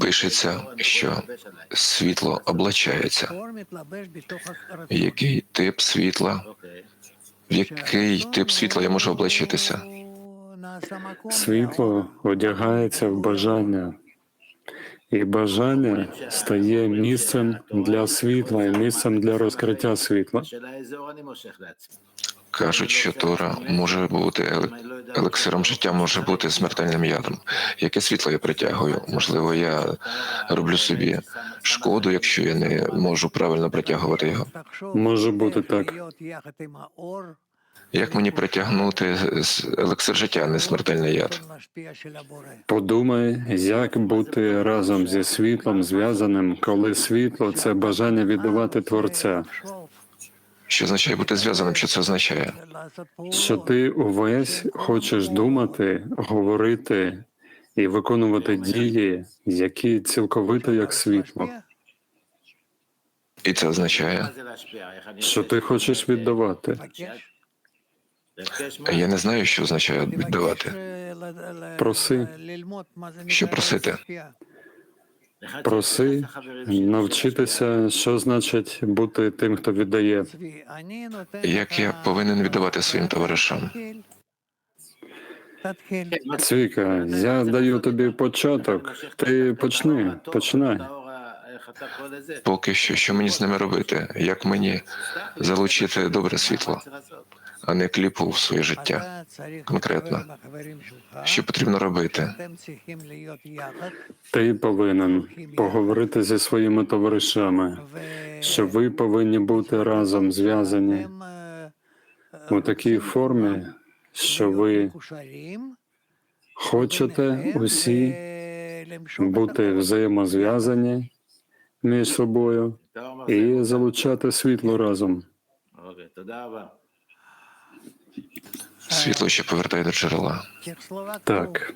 Пишеться, що світло облачається. Який тип світла? В який тип світла я можу облачитися? Світло одягається в бажання, і бажання стає місцем для світла і місцем для розкриття світла. Кажуть, що Тора може бути елексиром життя, може бути смертельним ядом. Яке світло я притягую? Можливо, я роблю собі шкоду, якщо я не можу правильно притягувати його. Може бути так. Як мені притягнути елексир життя, не смертельний яд? Подумай, як бути разом зі світлом зв'язаним, коли світло це бажання віддавати творця, Що означає бути зв'язаним? Що це означає? що ти увесь хочеш думати, говорити і виконувати дії, які цілковито як світло, І це означає, що ти хочеш віддавати. я не знаю, що означає віддавати. Проси. Що просити? Проси навчитися, що значить бути тим, хто віддає. Як я повинен віддавати своїм товаришам? Цвіка, я даю тобі початок. Ти почни, починай. Поки що, що мені з ними робити? Як мені залучити добре світло, а не кліпу в своє життя? Конкретно. Що потрібно робити? Ти повинен поговорити зі своїми товаришами, що ви повинні бути разом зв'язані у такій формі, що ви хочете усі бути взаємозв'язані між собою і залучати світло разом. Світло, ще повертає до джерела. Так,